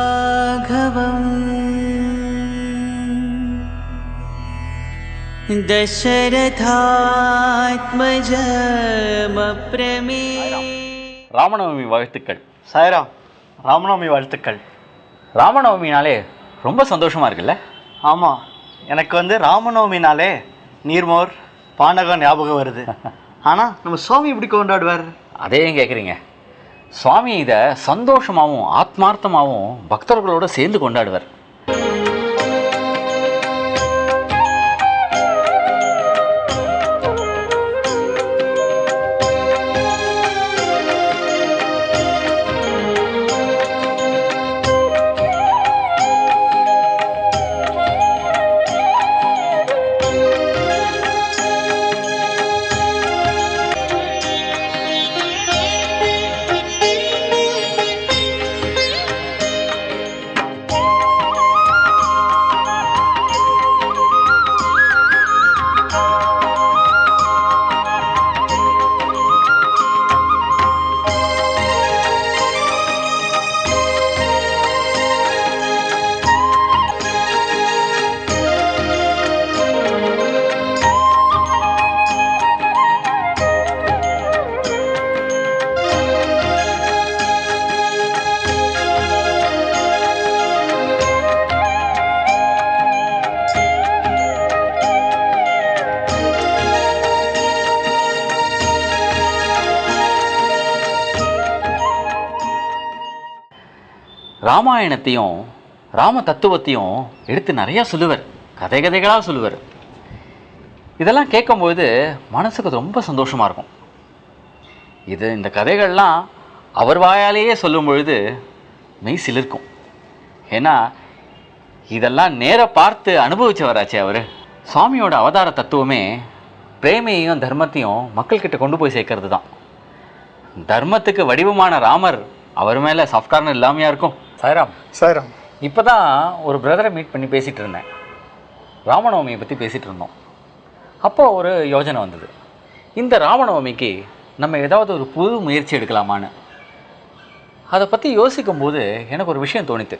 श्रीराघवम् दशरथात्मजमप्रमे ராமநவமி வாழ்த்துக்கள் சாய்ராம் ராமநவமி வாழ்த்துக்கள் ராமநவமினாலே ரொம்ப சந்தோஷமா இருக்குல்ல ஆமாம் எனக்கு வந்து ராமநவமினாலே நீர்மோர் பானகம் ஞாபகம் வருது ஆனால் நம்ம சுவாமி இப்படி கொண்டாடுவார் அதே ஏன் கேட்குறீங்க சுவாமி இதை சந்தோஷமாகவும் ஆத்மார்த்தமாகவும் பக்தர்களோட சேர்ந்து கொண்டாடுவார். ராமாயணத்தையும் ராம தத்துவத்தையும் எடுத்து நிறையா சொல்லுவார். கதை கதைகளாக சொல்லுவார். இதெல்லாம் கேட்கும்போது மனசுக்கு ரொம்ப சந்தோஷமாக இருக்கும். இது இந்த கதைகள்லாம் அவர் வாயாலேயே சொல்லும் பொழுது மெய் சிலிர்க்கும். ஏன்னா இதெல்லாம் நேர பார்த்து அனுபவிச்சவராச்சே அவர். சுவாமியோட அவதார தத்துவமே பிரேமையையும் தர்மத்தையும் மக்கள்கிட்ட கொண்டு போய் சேர்க்கறது தான் தர்மத்துக்கு வடிவமான ராமர் அவர் மேலே சாஃப்ட்கார்னு இல்லாமையா இருக்கும். சாய்ராம். சாய்ராம். இப்போ தான் ஒரு பிரதரை மீட் பண்ணி பேசிகிட்டு இருந்தேன். ராமநவமியை பற்றி பேசிகிட்டு இருந்தோம். அப்போ ஒரு யோஜனை வந்தது. இந்த ராமநவமிக்கு நம்ம ஏதாவது ஒரு புது முயற்சி எடுக்கலாமான்னு. அதை பற்றி யோசிக்கும்போது எனக்கு ஒரு விஷயம் தோணித்து.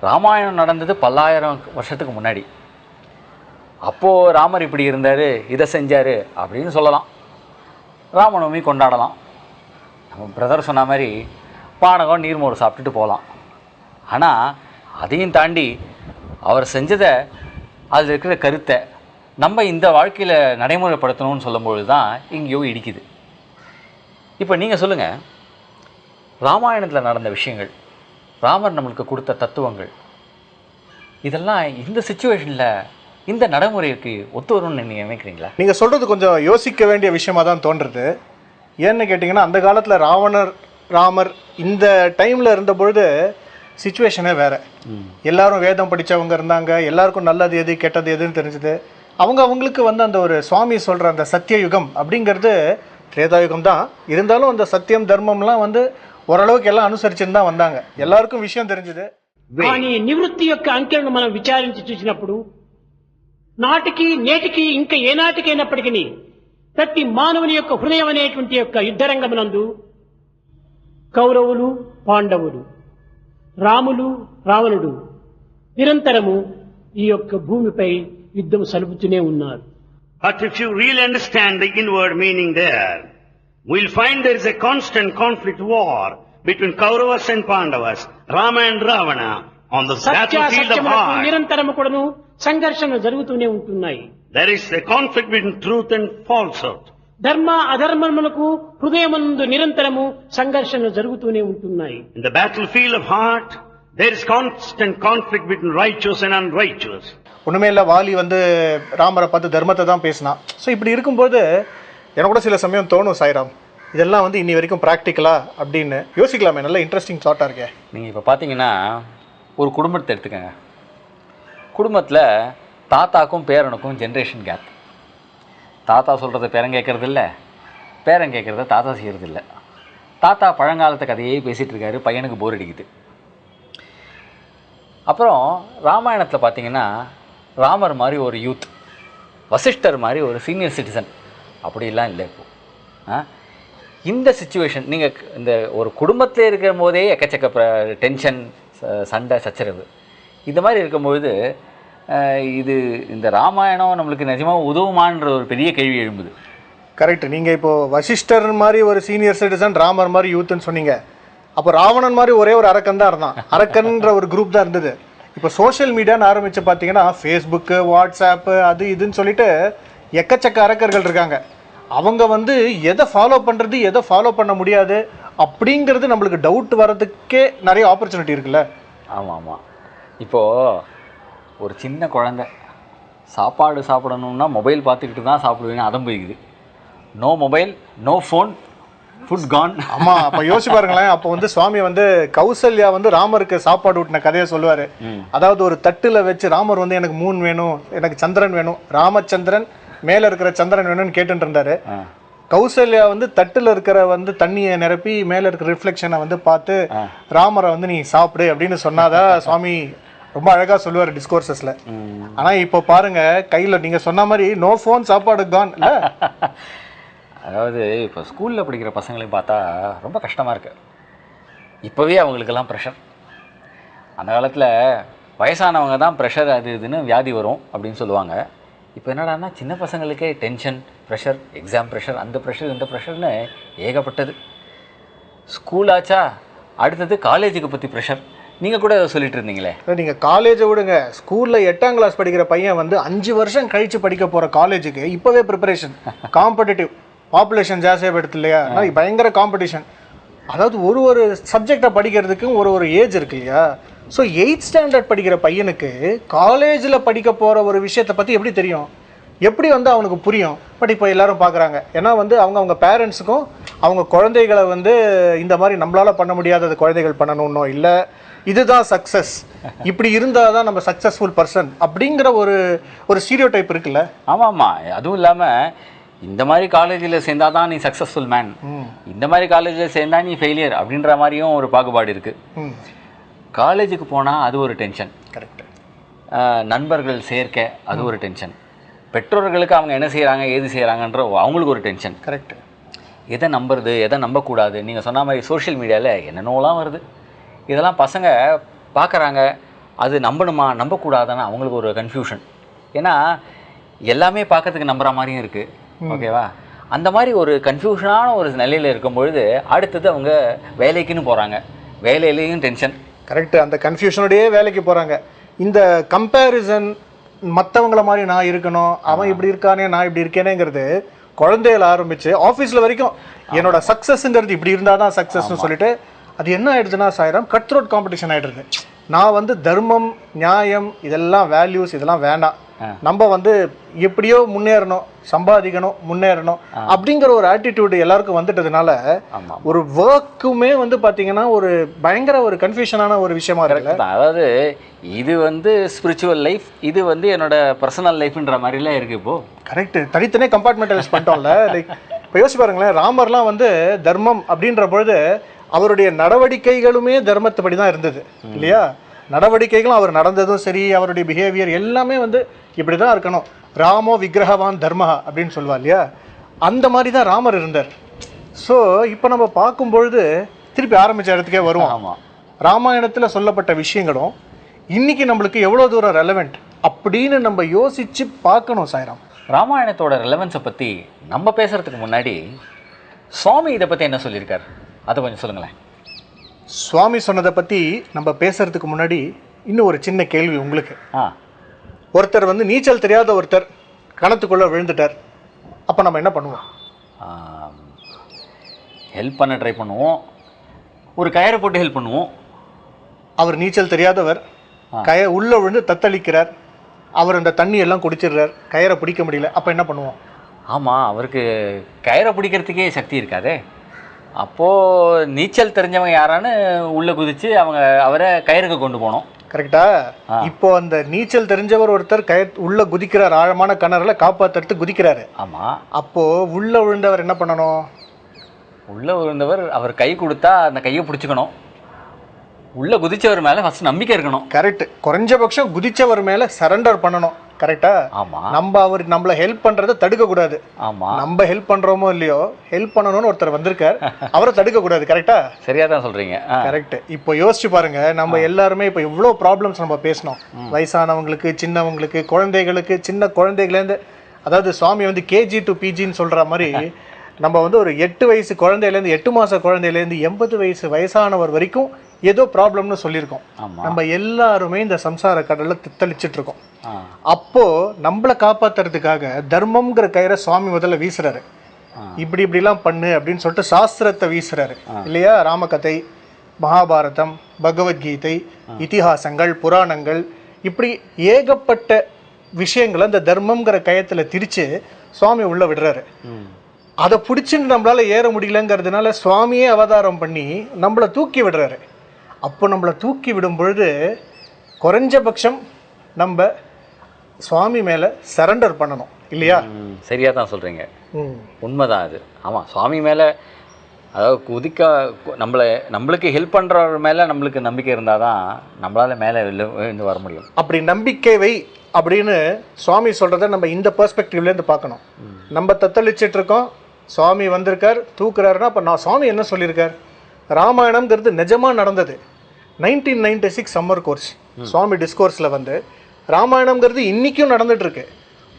ராமாயணம் நடந்தது பல்லாயிரம் வருஷத்துக்கு முன்னாடி. அப்போது ராமர் இப்படி இருந்தார் இதை செஞ்சார் அப்படின்னு சொல்லலாம். ராமநவமி கொண்டாடலாம். பிரதர் சொன்ன மாதிரி பானகம் நீர்மோர் சாப்பிட்டுட்டு போகலாம் ஆனால் அதையும் தாண்டி அவர் செஞ்சதை அதில் இருக்கிற கருத்தை நம்ம இந்த வாழ்க்கையில் நடைமுறைப்படுத்தணும்னு சொல்லும்பொழுது தான் எங்கேயோ இடிக்குது. இப்போ நீங்கள் சொல்லுங்கள் ராமாயணத்தில் நடந்த விஷயங்கள் ராமர் நம்மளுக்கு கொடுத்த தத்துவங்கள் இதெல்லாம் இந்த சுச்சுவேஷனில் இந்த நடைமுறைக்கு ஒத்து வரும்னு நீங்கள் நினைக்கிறீங்களா? நீங்கள் சொல்கிறது கொஞ்சம் யோசிக்க வேண்டிய விஷயமாக தான் தோன்றுறது ஏன்னு கேட்டிங்கன்னா அந்த காலத்தில் ராவணர் ராமர் இந்த டைமில் இருந்த பொழுது சுச்சுவேஷனே வேறு எல்லாரும் வேதம் படித்தவங்க இருந்தாங்க எல்லாருக்கும் நல்லது எது கெட்டது எதுன்னு தெரிஞ்சுது அவங்க அவங்களுக்கு வந்து அந்த ஒரு சுவாமி சொல்கிற அந்த சத்திய யுகம் அப்படிங்கிறது திரேதாயுகம் தான் இருந்தாலும் அந்த சத்தியம் தர்மம்லாம் வந்து ஓரளவுக்கு எல்லாம் அனுசரிச்சுன்னு தான் வந்தாங்க எல்லாருக்கும் விஷயம் தெரிஞ்சுது కానీ నివృత్తి యొక్క అంకెలను మనం విచారించి చూసినప్పుడు నాటికి నేటికి ఇంకా ఏ నాటికైనప్పటికీ ప్రతి మానవుని యొక్క హృదయం అనేటువంటి యొక్క యుద్ధరంగమునందు కౌరవులు పాండవులు రాములు రావణుడు నిరంతరము ఈ యొక్క భూమిపై యుద్ధం సలుపుతూనే ఉన్నారు But if you really understand the inward meaning there, we'll find there is a constant conflict war between Kauravas and Pandavas, Rama and Ravana, on the battlefield of heart. నిరంతరము కూడాను సంఘర్షణలు జరుగుతూనే ఉంటున్నాయి There is a conflict between truth and falsehood. ధర్మ అధర్మములకు హృదయమందు నిరంతరము సంఘర్షణలు జరుగుతూనే ఉంటున్నాయి In the battlefield of heart, there is constant conflict between righteous and unrighteous. ஒன்றுமே இல்லை வாலி வந்து ராமரை பார்த்து தர்மத்தை தான் பேசினான் ஸோ இப்படி இருக்கும்போது எனக்கு கூட சில சமயம் தோணும் சாய்ராம் இதெல்லாம் வந்து இன்னி வரைக்கும் ப்ராக்டிக்கலா அப்படின்னு யோசிக்கலாமே நல்ல இன்ட்ரெஸ்டிங் தாட்டாக இருக்கே நீங்கள் இப்போ பார்த்தீங்கன்னா ஒரு குடும்பத்தை எடுத்துக்கங்க குடும்பத்தில் தாத்தாக்கும் பேரனுக்கும் ஜென்ரேஷன் கேப் தாத்தா சொல்கிறத பேரன் கேட்குறது இல்லை பேரன் கேட்குறத தாத்தா செய்கிறது இல்லை தாத்தா பழங்காலத்து கதையே பேசிகிட்டு இருக்காரு பையனுக்கு போர் அடிக்குது. அப்புறம் ராமாயணத்தில் பார்த்தீங்கன்னா ராமர் மாதிரி ஒரு யூத் வசிஷ்டர் மாதிரி ஒரு சீனியர் சிட்டிசன் அப்படிலாம் இல்லை இப்போ. இந்த சுச்சுவேஷன் நீங்கள் இந்த ஒரு குடும்பத்தில் இருக்கும் போதே எக்கச்சக்க டென்ஷன் சண்டை சச்சரவு. இந்த மாதிரி இருக்கும்பொழுது இது இந்த ராமாயணம் நம்மளுக்கு நிஜமாக உதவுமான்ற ஒரு பெரிய கேள்வி எழும்புது. கரெக்ட் நீங்கள் இப்போ வசிஷ்டர் மாதிரி ஒரு சீனியர் சிட்டிசன் ராமர் மாதிரி யூத்துன்னு சொன்னீங்க. அப்போ ராவணன் மாதிரி ஒரே ஒரு அரக்கன் தான் இருந்தான். அரக்கன்ற ஒரு குரூப் தான் இருந்தது. இப்போ சோஷியல் மீடியான்னு ஆரம்பித்து பார்த்தீங்கன்னா ஃபேஸ்புக்கு வாட்ஸ்அப்பு அது இதுன்னு சொல்லிட்டு எக்கச்சக்க அரக்கர்கள் இருக்காங்க. அவங்க வந்து எதை ஃபாலோ பண்ணுறது எதை ஃபாலோ பண்ண முடியாது அப்படிங்கிறது நம்மளுக்கு டவுட் வர்றதுக்கே நிறைய ஆப்பர்ச்சுனிட்டி இருக்குல்ல? ஆமாம் ஆமாம் இப்போது ஒரு சின்ன குழந்தை. சாப்பாடு சாப்பிடணும்னா மொபைல் பார்த்துக்கிட்டு தான் சாப்பிடுவேன்னு அதம் போய்க்குது. No mobile no phone food Khan ஆமா அப்ப யோசிச்சு பாருங்களேன். அப்போ வந்து சுவாமி வந்து கௌசல்யா வந்து ராமருக்கு சாப்பாடு ஊட்டின கதையை சொல்லுவாரு. அதாவது ஒரு தட்டுல வச்சு ராமர் வந்து எனக்கு மூன் வேணும் எனக்கு சந்திரன் வேணும் ராமச்சந்திரன் மேல இருக்கிற சந்திரன் வேணும்னு கேட்டுட்டு இருந்தாரு. கௌசல்யா வந்து தட்டுல இருக்கிற வந்து தண்ணியை நிரப்பி மேல இருக்கிற ரிஃப்ளெக்ஷனை வந்து பார்த்து ராமரை வந்து நீ சாப்பிடு அப்படின்னு சொன்னாதான் சுவாமி ரொம்ப அழகா சொல்லுவாரு டிஸ்கோர்சஸ்ல ஆனா இப்போ பாருங்க கையில நீங்க சொன்ன மாதிரி நோ ஃபோன் சாப்பாடு கான் அதாவது இப்போ ஸ்கூலில் படிக்கிற பசங்களையும் பார்த்தா ரொம்ப கஷ்டமாக இருக்கு. இப்போவே அவங்களுக்கெல்லாம் ப்ரெஷர் அந்த காலத்தில் வயசானவங்க தான் ப்ரெஷர் அது இதுன்னு வியாதி வரும் அப்படின்னு சொல்லுவாங்க. இப்போ என்னடான்னா சின்ன பசங்களுக்கே டென்ஷன் ப்ரெஷர் எக்ஸாம் ப்ரெஷர் அந்த ப்ரெஷர் இந்த ப்ரெஷர்னு ஏகப்பட்டது. ஸ்கூல் ஆச்சா அடுத்தது காலேஜுக்கு பற்றி ப்ரெஷர் நீங்கள் கூட ஏதோ சொல்லிட்டு இருந்தீங்களே. நீங்க காலேஜை விடுங்க. ஸ்கூல்ல எட்டாம் கிளாஸ் படிக்கிற பையன் வந்து அஞ்சு வருஷம் கழிச்சு படிக்க போற காலேஜுக்கு இப்பவே ப்ரிப்பரேஷன் காம்படிட்டிவ் பாப்புலேஷன் ஜாஸ்தியாக எடுத்து இல்லையா? பயங்கர காம்படிஷன் அதாவது ஒரு ஒரு சப்ஜெக்டை படிக்கிறதுக்கும் ஒரு ஒரு ஏஜ் இருக்கு இல்லையா? ஸோ எயித் ஸ்டாண்டர்ட் படிக்கிற பையனுக்கு காலேஜில் படிக்க போகிற ஒரு விஷயத்தை பற்றி எப்படி தெரியும்? எப்படி வந்து அவனுக்கு புரியும்? பட் இப்போ எல்லாரும் பார்க்குறாங்க ஏன்னா வந்து அவங்க அவங்க பேரண்ட்ஸுக்கும் அவங்க குழந்தைகளை வந்து இந்த மாதிரி நம்மளால் பண்ண முடியாதது குழந்தைகள் பண்ணணும்னோ இல்லை இதுதான் சக்ஸஸ் இப்படி இருந்தால் தான் நம்ம சக்ஸஸ்ஃபுல் பர்சன் அப்படிங்கிற ஒரு ஒரு ஸ்டீரியோ டைப் இருக்குல்ல? ஆமாம் ஆமாம் அதுவும் இல்லாமல் இந்த மாதிரி காலேஜில் சேர்ந்தா தான் நீ சக்ஸஸ்ஃபுல் மேன் இந்த மாதிரி காலேஜில் சேர்ந்தா நீ ஃபெயிலியர் அப்படின்ற மாதிரியும் ஒரு பாகுபாடு இருக்குது காலேஜுக்கு போனால் அது ஒரு டென்ஷன் கரெக்ட் நண்பர்கள் சேர்க்க அது ஒரு டென்ஷன் பெற்றோர்களுக்கு அவங்க என்ன செய்கிறாங்க ஏது செய்கிறாங்கன்ற அவங்களுக்கு ஒரு டென்ஷன் கரெக்ட் எதை நம்புறது எதை நம்பக்கூடாது? நீங்கள் சொன்ன மாதிரி சோஷியல் மீடியாவில் என்னென்னலாம் வருது? இதெல்லாம் பசங்க பார்க்குறாங்க அது நம்பணுமா நம்பக்கூடாதான்னு அவங்களுக்கு ஒரு கன்ஃபியூஷன் ஏன்னா எல்லாமே பார்க்கறதுக்கு நம்புற மாதிரியும் இருக்குது ஓகேவா அந்த மாதிரி ஒரு கன்ஃபியூஷனான ஒரு நிலையில் இருக்கும் பொழுது அடுத்தது அவங்க வேலைக்குன்னு போகிறாங்க வேலையிலையும் டென்ஷன் கரெக்ட் அந்த கன்ஃபியூஷனோடயே வேலைக்கு போகிறாங்க இந்த கம்பேரிசன் மற்றவங்கள மாதிரி நான் இருக்கணும் அவன் இப்படி இருக்கானே நான் இப்படி இருக்கேனேங்கிறது குழந்தையில ஆரம்பிச்சு ஆஃபீஸில் வரைக்கும் என்னோட சக்ஸஸ்ங்கிறது இப்படி இருந்தால் தான் சக்ஸஸ்னு சொல்லிட்டு அது என்ன ஆயிடுதுன்னா சாயிரம் கட் த்ரோட் காம்படிஷன் ஆயிடுது. நான் வந்து தர்மம் நியாயம் இதெல்லாம் வேல்யூஸ் இதெல்லாம் வேண்டாம். நம்ம வந்து எப்படியோ முன்னேறணும் சம்பாதிக்கணும் முன்னேறணும் அப்படிங்கிற ஒரு ஆட்டிடியூடு எல்லாருக்கும் வந்துட்டதுனால ஒரு ஒர்க்குமே வந்து பாத்தீங்கன்னா ஒரு பயங்கர ஒரு கன்ஃபியூஷனான ஒரு விஷயமா இருக்குல்ல? தான். அதாவது இது வந்து ஸ்பிரிச்சுவல் லைஃப் இது வந்து என்னோட பர்சனல் லைஃப்ன்ற மாதிரிலாம் இருக்குது இப்போது கரெக்ட் தனித்தனே கம்பார்ட்மெண்டலைஸ் பண்ணிட்டோம்ல. லைக் இப்போ யோசிச்சு பாருங்களேன் ராமர்லாம் வந்து தர்மம் அப்படின்ற பொழுது அவருடைய நடவடிக்கைகளுமே தர்மத்துப்படி தான் இருந்தது இல்லையா? நடவடிக்கைகளும் அவர் நடந்ததும் சரி அவருடைய பிஹேவியர் எல்லாமே வந்து இப்படி தான் இருக்கணும். ராமோ விக்கிரகவான் தர்மஹா அப்படின்னு சொல்லுவா இல்லையா? அந்த மாதிரி தான் ராமர் இருந்தார். ஸோ இப்போ நம்ம பார்க்கும் பொழுது திருப்பி ஆரம்பிச்ச இடத்துக்கே வருவோம். ஆமாம் ராமாயணத்தில் சொல்லப்பட்ட விஷயங்களும் இன்னைக்கு நம்மளுக்கு எவ்வளோ தூரம் ரெலவெண்ட் அப்படின்னு நம்ம யோசிச்சு பார்க்கணும் சாய்ராம். ராமாயணத்தோட ரெலவன்ஸை பற்றி நம்ம பேசுகிறதுக்கு முன்னாடி சுவாமி இதை பற்றி என்ன சொல்லியிருக்கார்? அதை கொஞ்சம் சொல்லுங்களேன். சுவாமி சொன்னதை பற்றி நம்ம பேசுறதுக்கு முன்னாடி இன்னும் ஒரு சின்ன கேள்வி உங்களுக்கு. ஆ. ஒருத்தர் வந்து நீச்சல் தெரியாத ஒருத்தர் கணத்துக்குள்ளே விழுந்துட்டார். அப்போ நம்ம என்ன பண்ணுவோம்? ஹெல்ப் பண்ண ட்ரை பண்ணுவோம். ஒரு கயிறை போட்டு ஹெல்ப் பண்ணுவோம். அவர் நீச்சல் தெரியாதவர். கய உள்ளே விழுந்து தத்தளிக்கிறார். அவர் அந்த தண்ணி எல்லாம் குடிச்சிடுறார். கயரை பிடிக்க முடியல. அப்போ என்ன பண்ணுவோம்? ஆமாம் அவருக்கு கயிறை பிடிக்கிறதுக்கே சக்தி இருக்காதே. அப்போது நீச்சல் தெரிஞ்சவங்க யாரான்னு உள்ளே குதித்து அவங்க அவரை கயிறுக்கு கொண்டு போனோம். கரெக்டா? இப்போ அந்த நீச்சல் தெரிஞ்சவர் ஒருத்தர் கய உள்ள குதிக்கிறார் ஆழமான கிணறுல காப்பாத்துறதுக்கு குதிக்கிறாரு. ஆமாம் அப்போ உள்ள விழுந்தவர் என்ன பண்ணணும்? உள்ளே விழுந்தவர் அவர் கை கொடுத்தா அந்த கையை பிடிச்சிக்கணும். உள்ளே குதிச்சவர் மேலே ஃபஸ்ட் நம்பிக்கை இருக்கணும். கரெக்ட் குறைஞ்சபட்சம் குதிச்சவர் மேல சரண்டர் பண்ணணும். கரெக்டா ஆமா. நம்ம அவர் நம்மள ஹெல்ப் பண்றதை தடுக்க கூடாது ஆமா. நம்ம ஹெல்ப் பண்றோமோ இல்லையோ ஹெல்ப் பண்ணணும்னு ஒருத்தர் வந்திருக்கார் அவரை தடுக்க கூடாது கரெக்டா சரியா தான் சொல்றீங்க. கரெக்ட் இப்போ யோசிச்சு பாருங்க நம்ம எல்லாருமே இப்போ இவ்வளோ ப்ராப்ளம்ஸ் நம்ம பேசணும் வயசானவங்களுக்கு சின்னவங்களுக்கு குழந்தைகளுக்கு சின்ன குழந்தைகள்லேருந்து அதாவது சுவாமி வந்து கேஜி டு பிஜின்னு சொல்ற மாதிரி நம்ம வந்து ஒரு எட்டு வயசு குழந்தையிலேருந்து எட்டு மாச குழந்தையிலேருந்து எண்பது வயசு வயசானவர் வரைக்கும் ஏதோ ப்ராப்ளம்னு சொல்லியிருக்கோம். நம்ம எல்லாருமே இந்த சம்சார கடல்ல தித்தளிச்சிட்டு இருக்கோம் ஆ. அப்போ நம்மளை காப்பாத்துறதுக்காக தர்மம்ங்கிற கயிறை சுவாமி முதல்ல வீசுறாரு. இப்படி இப்படிலாம் பண்ணு அப்படின்னு சொல்லிட்டு சாஸ்திரத்தை வீசுறாரு. இல்லையா? ராமகதை மகாபாரதம் பகவத்கீதை இதிகாசங்கள் புராணங்கள். இப்படி ஏகப்பட்ட விஷயங்களை அந்த தர்மம்ங்கிற கயத்துல திரிச்சு சுவாமி உள்ள விடுறாரு. அதை பிடிச்சின்னு நம்மளால ஏற முடியலங்கிறதுனால சுவாமியே அவதாரம் பண்ணி நம்மளை தூக்கி விடுறாரு. அப்போ நம்மளை தூக்கி விடும் பொழுது குறைஞ்சபட்சம் நம்ம சுவாமி மேலே சரண்டர் பண்ணணும் இல்லையா? ம், சரியா தான் சொல்றீங்க. ம். உண்மைதான் அது. ஆமாம் சுவாமி மேலே அதாவது குதிக்க நம்மளை நம்மளுக்கு ஹெல்ப் பண்ணுறவர் மேலே நம்மளுக்கு நம்பிக்கை இருந்தால் தான் நம்மளால் மேலே இருந்து வர முடியும். அப்படி நம்பிக்கை வை அப்படின்னு சுவாமி சொல்கிறத நம்ம இந்த பெர்ஸ்பெக்டிவ்லேருந்து பார்க்கணும். நம்ம தத்தளிச்சிட்டு இருக்கோம் சுவாமி வந்திருக்கார் தூக்குறாருன்னா அப்போ நான் சுவாமி என்ன சொல்லியிருக்கார்? ராமாயணம்ங்கிறது நிஜமாக நடந்தது. nineteen ninety six summer course Swami டிஸ்கோர்ஸில் வந்து ராமாயணம்ங்கிறது இன்றைக்கும் நடந்துட்டு இருக்கு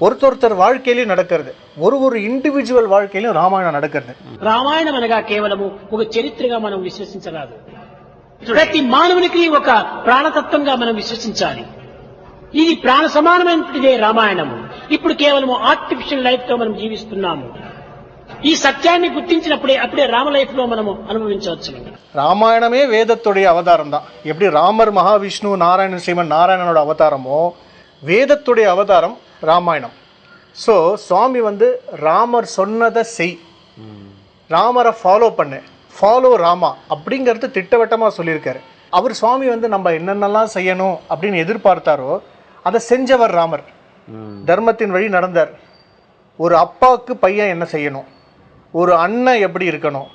ஒருத்தர் ஒருத்தர் வாழ்க்கையிலையும் நடக்கிறது ஒரு ஒரு இண்டிவிஜுவல் வாழ்க்கையிலும் ராமாயணம் நடக்கிறது రామాయణం అనగా కేవలము ఒక చరిత్రగా మనం విశ్వసించరాదు ప్రతి మానవునికి ఒక ప్రాణతత్వంగా మనం విశ్వసించాలి ఇది ప్రాణ సమానమైనటువంటిదే రామాయణము ఇప్పుడు కేవలం ఆర్టిఫిషియల్ లైఫ్ తో మనం జీవిస్తున్నాము ఈ సత్యాన్ని గుర్తించినప్పుడే అప్పుడే రామ లైఫ్ లో మనము అనుభవించవచ్చు ராமாயணமே வேதத்துடைய அவதாரம் தான் எப்படி ராமர் மகாவிஷ்ணு நாராயண ஸ்ரீமன் நாராயணனோட அவதாரமோ வேதத்துடைய அவதாரம் ராமாயணம் ஸோ சுவாமி வந்து ராமர் சொன்னதை செய் ராமரை ஃபாலோ பண்ணு ஃபாலோ ராமா அப்படிங்கிறது திட்டவட்டமாக சொல்லியிருக்காரு அவர் சுவாமி வந்து நம்ம என்னென்னலாம் செய்யணும் அப்படின்னு எதிர்பார்த்தாரோ அதை செஞ்சவர் ராமர் தர்மத்தின் வழி நடந்தார் ஒரு அப்பாவுக்கு பையன் என்ன செய்யணும் ஒரு அண்ணன் எப்படி இருக்கணும்?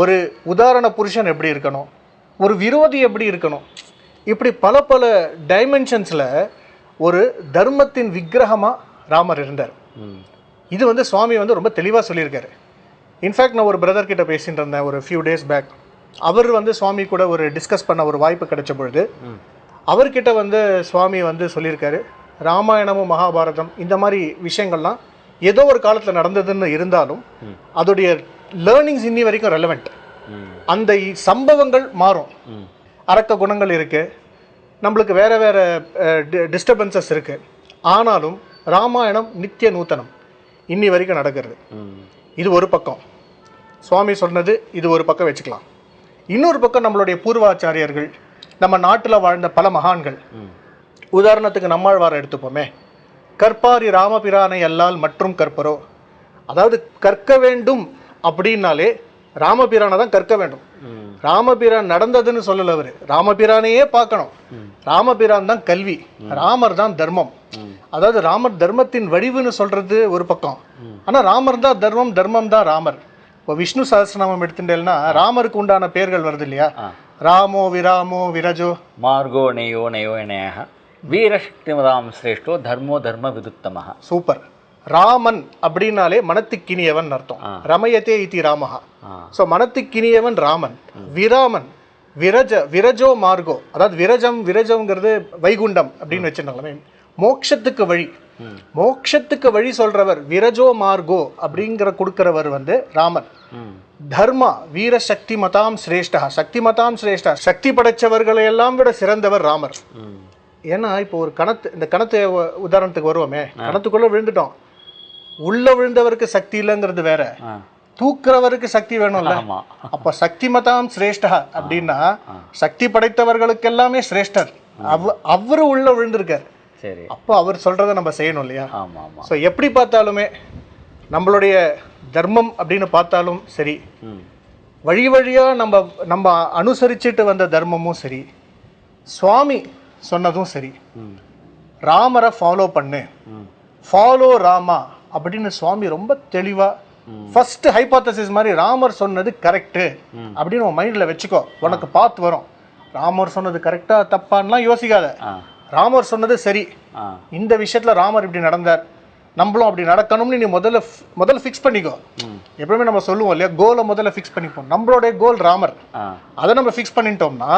ஒரு உதாரண புருஷன் எப்படி இருக்கணும்? ஒரு விரோதி எப்படி இருக்கணும்? இப்படி பல பல டைமென்ஷன்ஸில் ஒரு தர்மத்தின் விக்கிரகமாக ராமர் இருந்தார். இது வந்து சுவாமி வந்து ரொம்ப தெளிவாக சொல்லியிருக்காரு. இன்ஃபேக்ட் நான் ஒரு பிரதர் கிட்ட பேசிட்டு இருந்தேன் ஒரு ஃபியூ டேஸ் பேக் அவர் வந்து சுவாமி கூட ஒரு டிஸ்கஸ் பண்ண ஒரு வாய்ப்பு கிடைச்ச பொழுது அவர்கிட்ட வந்து சுவாமி வந்து சொல்லியிருக்காரு ராமாயணமும் மகாபாரதம் இந்த மாதிரி விஷயங்கள்லாம் ஏதோ ஒரு காலத்தில் நடந்ததுன்னு இருந்தாலும் அதோடைய லேர்னிங்ஸ் இன்னி வரைக்கும் ரெலவெண்ட் அந்த சம்பவங்கள் மாறும். அரக்க குணங்கள் இருக்கு. நம்மளுக்கு வேற வேற டிஸ்டர்பன்சஸ் இருக்கு. ஆனாலும் ராமாயணம் நித்திய நூத்தனம் இன்னி வரைக்கும் நடக்கிறது. இது ஒரு பக்கம். சுவாமி சொன்னது இது ஒரு பக்கம் வச்சுக்கலாம். இன்னொரு பக்கம் நம்மளுடைய பூர்வாச்சாரியர்கள் நம்ம நாட்டில் வாழ்ந்த பல மகான்கள். உதாரணத்துக்கு நம்மாழ்வாரை எடுத்துப்போமே. கற்பாரி ராமபிரானை அல்லால் மற்றும் கற்பரோ? அதாவது கற்க வேண்டும் அப்படின்னாலே ராமபிரானை தான் கற்க வேண்டும். ராமபிரான் நடந்ததுன்னு சொல்லல அவரு. ராமபிரானையே பார்க்கணும். ராமபிரான் தான் கல்வி. ராமர் தான் தர்மம். அதாவது ராமர் தர்மத்தின் வடிவுன்னு சொல்றது ஒரு பக்கம். ஆனா ராமர் தான் தர்மம் தர்மம் தான் ராமர். இப்போ விஷ்ணு சஹஸ்ரநாமம் எடுத்துட்டேன்னா ராமருக்கு உண்டான பெயர்கள் வருது இல்லையா? ராமோ விராமோ விரஜோ. மார்கோ நெய்யோ நெய்யோ இணையாக வீரசக்திமதாம் சிரேஷ்டோ தர்மோ தர்ம விதுத்தமஹ. சூப்பர். ராமன் அப்படின்னாலே மனத்துக்கினியவன் அர்த்தம். ரமயத்தே இதி ராமஹா. ஸோ மனத்துக்கினியவன் ராமன். விராமன். விரஜ விரஜோ மார்கோ. அதாவது விரஜம் விரஜம்ங்கிறது வைகுண்டம் அப்படின்னு வச்சிருந்தாங்களே மோட்சத்துக்கு வழி. மோட்சத்துக்கு வழி சொல்றவர் விரஜோ மார்கோ அப்படிங்கிற கொடுக்கிறவர் வந்து ராமன். தர்மா வீர சக்தி மதாம் சிரேஷ்டா சக்தி மதாம் சிரேஷ்டா சக்தி படைச்சவர்களை எல்லாம் விட சிறந்தவர் ராமர். ஏன்னா இப்போ ஒரு கணத்து இந்த கணத்து உதாரணத்துக்கு வருவோமே. கணத்துக்குள்ள விழுந்துட்டோம். உள்ள விழுந்தவருக்கு சக்தி இல்லைங்கிறது வேற. தூக்குறவருக்கு சக்தி வேணும்ல. அப்ப சக்தி மதாம் சிரேஷ்டா அப்படின்னா சக்தி படைத்தவர்களுக்கு எல்லாமே சிரேஷ்டர் அவ அவரு உள்ள விழுந்திருக்கார். சரி. அப்போ அவர் சொல்றதை நம்ம செய்யணும் இல்லையா? ஸோ எப்படி பார்த்தாலுமே நம்மளுடைய தர்மம் அப்படின்னு பார்த்தாலும் சரி வழி வழியா நம்ம நம்ம அனுசரிச்சுட்டு வந்த தர்மமும் சரி சுவாமி சொன்னதும் சரி. ராமரை ஃபாலோ பண்ணு. ஃபாலோ ராமா அப்படின்னு சுவாமி ரொம்ப தெளிவா ஃபர்ஸ்ட் ஹைபாத்தசிஸ் மாதிரி ராமர் சொன்னது கரெக்டு அப்படின்னு உன் மைண்டில் வச்சுக்கோ. உனக்கு பார்த்து வரும். ராமர் சொன்னது கரெக்டா தப்பான்லாம் யோசிக்காத. ராமர் சொன்னது சரி. இந்த விஷயத்துல ராமர் இப்படி நடந்தார். நம்மளும் அப்படி நடக்கணும்னு நீ முதல்ல முதல்ல ஃபிக்ஸ் பண்ணிக்கோ. எப்பவுமே நம்ம சொல்லுவோம் இல்லையா? கோலை முதல்ல ஃபிக்ஸ் பண்ணிப்போம். நம்மளுடைய கோல் ராமர். அதை நம்ம ஃபிக்ஸ் பண்ணிட்டோம்னா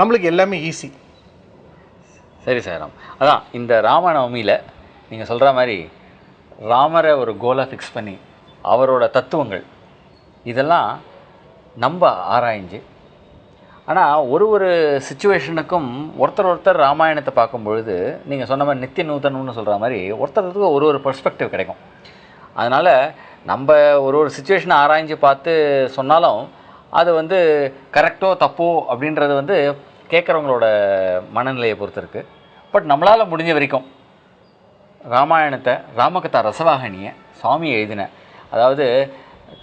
நம்மளுக்கு எல்லாமே ஈஸி சரி சாய்ராம். அதான் இந்த ராமநவமியில் நீங்கள் சொல்கிற மாதிரி ராமரை ஒரு கோலாக ஃபிக்ஸ் பண்ணி அவரோட தத்துவங்கள் இதெல்லாம் நம்ம ஆராய்ஞ்சு ஆனால் ஒரு ஒரு சுச்சுவேஷனுக்கும் ஒருத்தர் ஒருத்தர் ராமாயணத்தை பார்க்கும் பொழுது நீங்கள் சொன்ன மாதிரி நித்திய நூத்தனம்னு சொல்கிற மாதிரி ஒருத்தருக்கு ஒரு ஒரு பெர்ஸ்பெக்டிவ் கிடைக்கும். அதனால் நம்ம ஒரு ஒரு சுச்சுவேஷனை ஆராய்ஞ்சு பார்த்து சொன்னாலும் அது வந்து கரெக்டோ தப்போ அப்படின்றது வந்து கேட்குறவங்களோட மனநிலையை பொறுத்து இருக்குது பட் நம்மளால் முடிஞ்ச வரைக்கும் ராமாயணத்தை ராமகதா ரசவாகினியை சுவாமி எழுதின அதாவது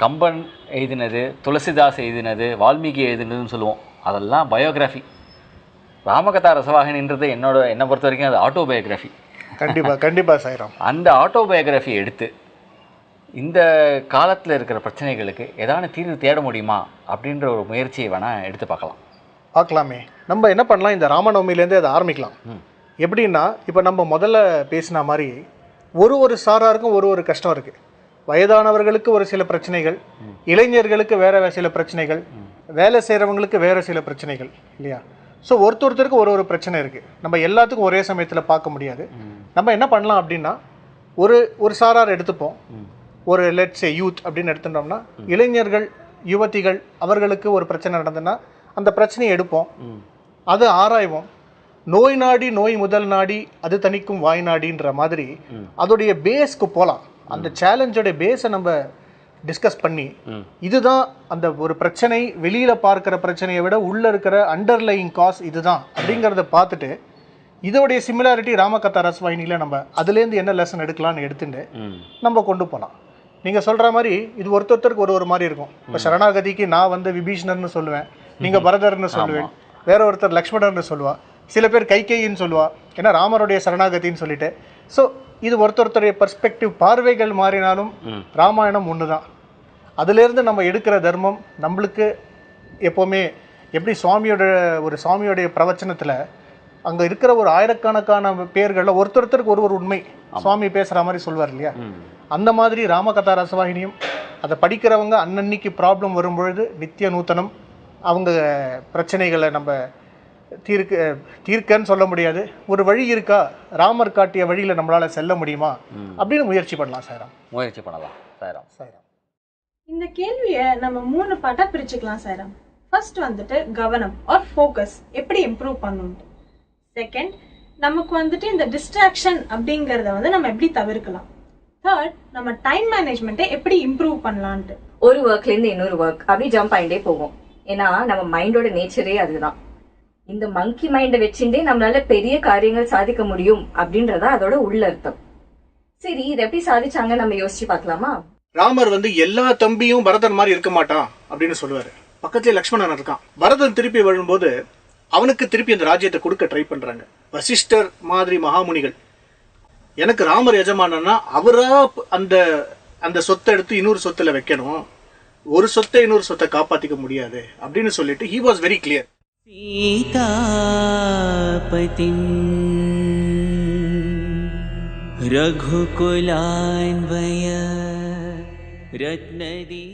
கம்பன் எழுதினது துளசிதாஸ் எழுதினது வால்மீகி எழுதினதுன்னு சொல்லுவோம். அதெல்லாம் பயோகிராஃபி ராமகதா ரசவாகினின்றது என்னோட என்னை பொறுத்த வரைக்கும் அது ஆட்டோபயோகிராஃபி கண்டிப்பா கண்டிப்பா சாய்ராம். அந்த ஆட்டோபயோகிராஃபி எடுத்து இந்த காலத்தில் இருக்கிற பிரச்சனைகளுக்கு ஏதான தீர்வு தேட முடியுமா அப்படின்ற ஒரு முயற்சியை வேணால் எடுத்து பார்க்கலாம். பார்க்கலாமே. நம்ம என்ன பண்ணலாம் இந்த ராமநவமிலேருந்தே அதை ஆரம்பிக்கலாம். எப்படின்னா இப்போ நம்ம முதல்ல பேசின மாதிரி ஒரு ஒரு சாராருக்கும் ஒரு ஒரு கஷ்டம் இருக்குது வயதானவர்களுக்கு ஒரு சில பிரச்சனைகள் இளைஞர்களுக்கு வேற சில பிரச்சனைகள் வேலை செய்கிறவங்களுக்கு வேற சில பிரச்சனைகள் இல்லையா? ஸோ ஒருத்தொருத்தருக்கு ஒரு ஒரு பிரச்சனை இருக்குது நம்ம எல்லாத்துக்கும் ஒரே சமயத்தில் பார்க்க முடியாது. நம்ம என்ன பண்ணலாம் அப்படின்னா ஒரு ஒரு சாரார் எடுத்துப்போம். ஒரு லெட்ஸ் யூத் அப்படின்னு எடுத்துட்டோம்னா இளைஞர்கள் யுவதிகள் அவர்களுக்கு ஒரு பிரச்சனை நடந்ததுன்னா அந்த பிரச்சனையை எடுப்போம். அதை ஆராய்வோம். நோய் நாடி நோய் முதல் நாடி அது தணிக்கும் வாய் நாடின்ற மாதிரி அதோடைய பேஸ்க்கு போகலாம் அந்த சேலஞ்சோட பேஸை நம்ம டிஸ்கஸ் பண்ணி இதுதான் அந்த ஒரு பிரச்சனை வெளியில பார்க்குற பிரச்சனையை விட உள்ள இருக்கிற அண்டர்லைங் காஸ் இதுதான் அப்படிங்கிறத பார்த்துட்டு இதோடைய சிமிலாரிட்டி ராமகதா ரசவாயினியில் நம்ம அதுலேருந்து என்ன லெசன் எடுக்கலாம்னு எடுத்துட்டு நம்ம கொண்டு போகலாம் நீங்கள் சொல்கிற மாதிரி இது ஒருத்தொருத்தருக்கு ஒரு ஒரு மாதிரி இருக்கும். இப்போ சரணாகதிக்கு நான் வந்து விபீஷணர்னு சொல்லுவேன். நீங்கள் பரதர்னு சொல்லுவேன் வேற ஒருத்தர் லக்ஷ்மணர்னு சொல்லுவா. சில பேர் கைகேயின்னு சொல்லுவா. ஏன்னா ராமருடைய சரணாகதின்னு சொல்லிட்டு. ஸோ இது ஒருத்தொருத்தருடைய பர்ஸ்பெக்டிவ் பார்வைகள் மாறினாலும் ராமாயணம் ஒன்று தான் அதுலேருந்து நம்ம எடுக்கிற தர்மம் நம்மளுக்கு எப்போவுமே எப்படி சுவாமியோட ஒரு சுவாமியோடைய பிரவச்சனத்தில் அங்கே இருக்கிற ஒரு ஆயிரக்கணக்கான பேர்களில் ஒருத்தொருத்தருக்கு ஒரு ஒரு உண்மை. சுவாமி பேசுகிற மாதிரி சொல்வார் இல்லையா? அந்த மாதிரி ராமகதா ரசவாகினியும் அதை படிக்கிறவங்க அன்னன்னைக்கு ப்ராப்ளம் வரும்பொழுது நித்திய நூத்தனம் அவங்க பிரச்சனைகளை நம்ம தீர்க்க தீர்க்கன்னு சொல்ல முடியாது. ஒரு வழி இருக்கா? ராமர் காட்டிய வழியில் நம்மளால் செல்ல முடியுமா? அப்படின்னு முயற்சி பண்ணலாம் சாய்ராம். முயற்சி பண்ணலாம் சாய்ராம். சாய்ராம். இந்த கேள்வியை நம்ம மூணு பாட்டா பிரிச்சுக்கலாம் சாரம் ஃபர்ஸ்ட் வந்துட்டு கவனம் ஆர் ஃபோக்கஸ் எப்படி இம்ப்ரூவ் பண்ணணும் செகண்ட் நமக்கு வந்துட்டு இந்த டிஸ்ட்ராக்ஷன் அப்படிங்கறத வந்து நம்ம எப்படி தவிர்க்கலாம்? தேர்ட் நம்ம டைம் மேனேஜ்மெண்ட்டை எப்படி இம்ப்ரூவ் பண்ணலான்ட்டு. ஒரு ஒர்க்ல இருந்து இன்னொரு ஒர்க் அப்படி ஜம்ப் ஆயிட்டே போகும். ஏன்னா நம்ம மைண்டோட நேச்சரே அதுதான். இந்த மங்கி மைண்டை வச்சுட்டே நம்மளால பெரிய காரியங்கள் சாதிக்க முடியும் அப்படின்றதா அதோட உள்ள அர்த்தம். சரி இதை எப்படி சாதிச்சாங்க நம்ம யோசிச்சு பார்க்கலாமா? ராமர் வந்து எல்லா தம்பியும் பரதன் மாதிரி இருக்க மாட்டான் அப்படின்னு சொல்லுவாரு. பக்கத்துல லக்ஷ்மணன் இருக்கான். பரதன் திருப்பி வரும்போது அவனுக்கு திருப்பி அந்த ராஜ்யத்தை கொடுக்க ட்ரை பண்றாங்க. வசிஷ்டர் மாதிரி மகாமுனிகள். எனக்கு ராமர் எஜமானன்னா அவரா அந்த அந்த சொத்தை எடுத்து இன்னொரு சொத்துல வைக்கணும். ஒரு சொத்தை இன்னொரு சொத்தை காப்பாற்றிக்க முடியாது அப்படின்னு சொல்லிட்டு ஹி வாஸ் வெரி கிளியர் சீதாபதி ரகுகுலான்வய ரத்னதீ